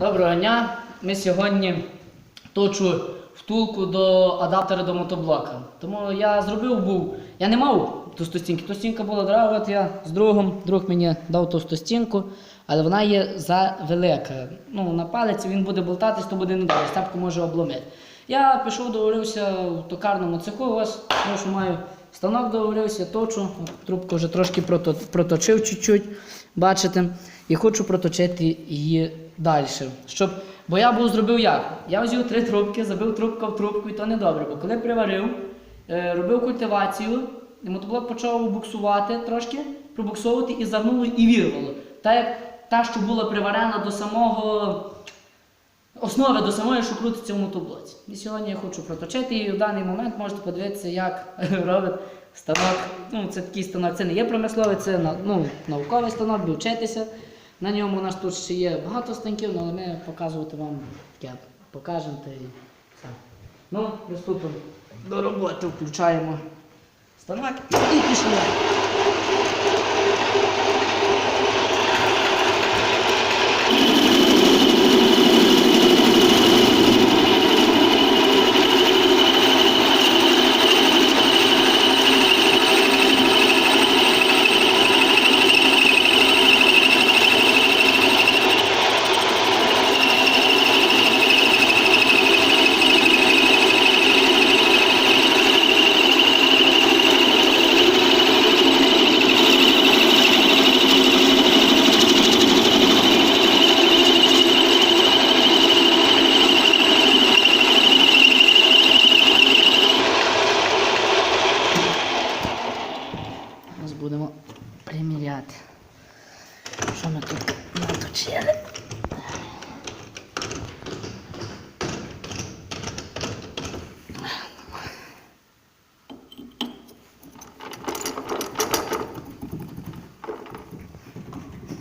Доброго дня. Ми сьогодні точу втулку до адаптера до мотоблока. Тому я зробив був. Я не мав товстостінки. Товстінка була дрова, от я з другом, друг мені дав товстостінку, але вона є завелика. Ну, на палець він буде болтатись, то буде недобре, степку може обломити. Я пішов, договорився в токарному цеху, ось, що маю станок договорився, точу. Трубку вже трошки проточив чуть-чуть, бачите, і хочу проточити її далі. Щоб, бо я був зробив як? Я взяв три трубки, забив трубку в трубку, і то не добре. Бо коли приварив, е, робив культивацію, і мотоблок почав буксувати трошки, пробуксовувати і загнуло і вірвало. Та як та, що була приварена до самого основи до самої, що крутиться в мотоблоці. І сьогодні я хочу проточити і в даний момент можете подивитися, як робить станок. Ну, це такий станок, це не є промисловий, це ну, науковий станок, буде вчитися. На ньому у нас тут ще є багато станків, ну, але ми показувати вам таке покажемо і все. Ну, приступимо до роботи, включаємо станок і пішли. Зараз будемо приміряти. Що ми тут наточили?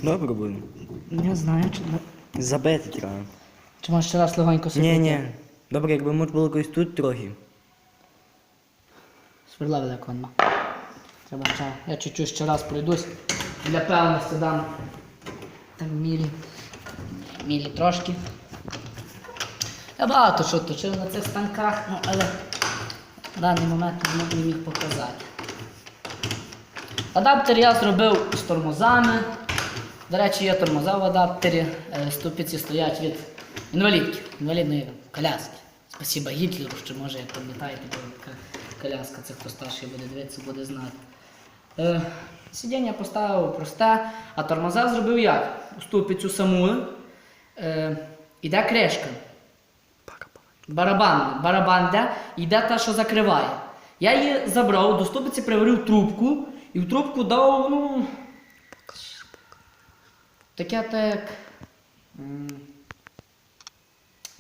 Добре буде. Не знаю, чи, Забити треба. чи може ще раз легонько собі. Ні, ні. Добре, якби може було якось тут трохи. Сверла велика нема. Треба ще. Я чуть-чуть ще раз пройдусь. Для певності дам. Так мілі. Мілі трошки. Я багато що точив на цих станках, ну, але в даний момент не міг показати. Адаптер я зробив з тормозами. До речі, є тормоза в адаптері. Е, Ступиці стоять від інвалідки, інвалідної коляски. Спасіба Гітлеру, що може, як пам'ятаєте, коляска, це хто старший буде дивитися, буде знати. Е, сидіння поставив просте, а тормоза зробив як? У ступицю саму е, іде кришка. Барабан, барабан де, йде та, що закриває. Я її забрав, до ступиці приварив трубку, і в трубку дав, ну. Таке так.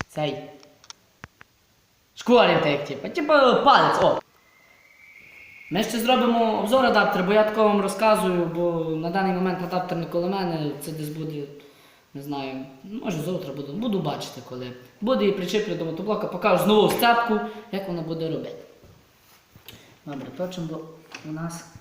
Цей. Шкворінь так, типу. Типу палець, о. Ми ще зробимо обзор адаптера, бо я такого вам розказую, бо на даний момент адаптер не коло мене, це десь буде, не знаю, може завтра буду, буду бачити коли. Буде і причеплю до мотоблока, покажу знову стяпку, як вона буде робити. Добре, точимо, бо у нас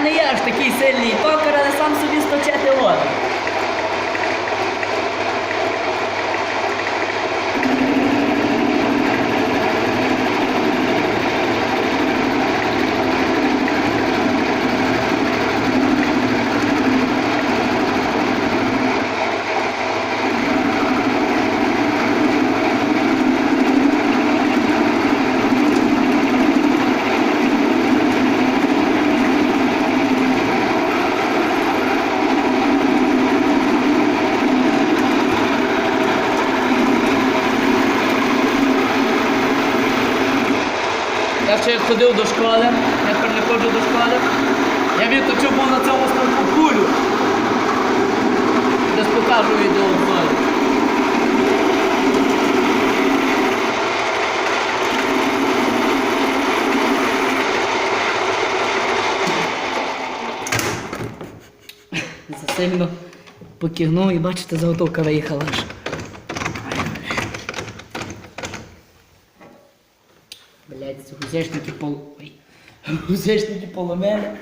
Я не є аж такий сильний токар, але сам собі сточити воду. Ще ходив до школи, я тепер не ходжу до школи. Я відточив був на цьому станку кулю. Десь покажу відео обзорі. Засильно покигнув і бачите, заготовка виїхала аж. усещайки, пол... усещайки пламена,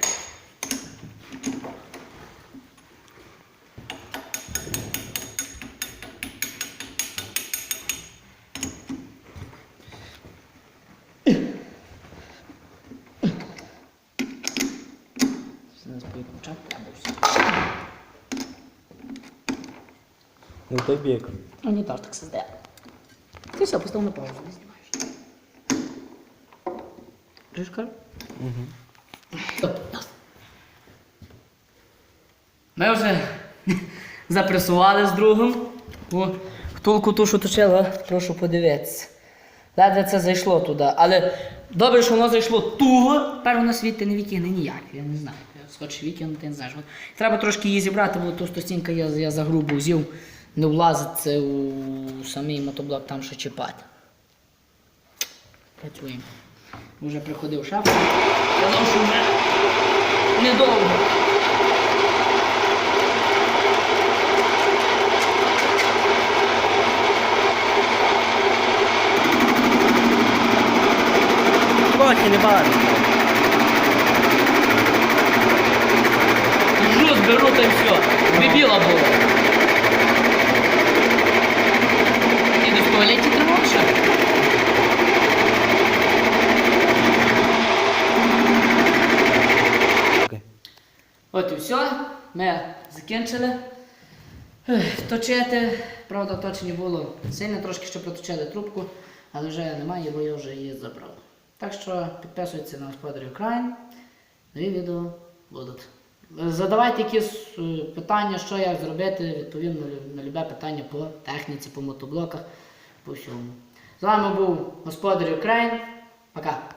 Ну, той бег. Он не тоже так создает. Ты все, поставил на паузу. Стоп, ясно. Ми вже запресували з другом. О, втулку ту, що точила, прошу подивитися. Ледве це зайшло туди. Але добре, що воно зайшло туго, тепер воно світи не відтягне ніяк. Я не знаю. Схоче відтягнути, я не знаю. Треба трошки її зібрати, бо ту стінка я, я за грубо взяв. Не влазить це у самий мотоблок там що чіпати. Працюємо. Вже приходив шеф. Казав, що вже недовго. Трохи не багато. Жу, зберу та й все. Бібіла було. І в туалеті тримав ще? Окей. От і все. Ми закінчили. Точити, правда, точені було сильно, трошки ще проточили трубку, але вже немає, бо я вже її забрав. Так що підписуйтесь на господарів Україн. Нові відео будуть. Задавайте якісь питання, що як зробити, відповім на любе питання по техніці, по мотоблоках, по всьому. З вами був господар Україн. Пока.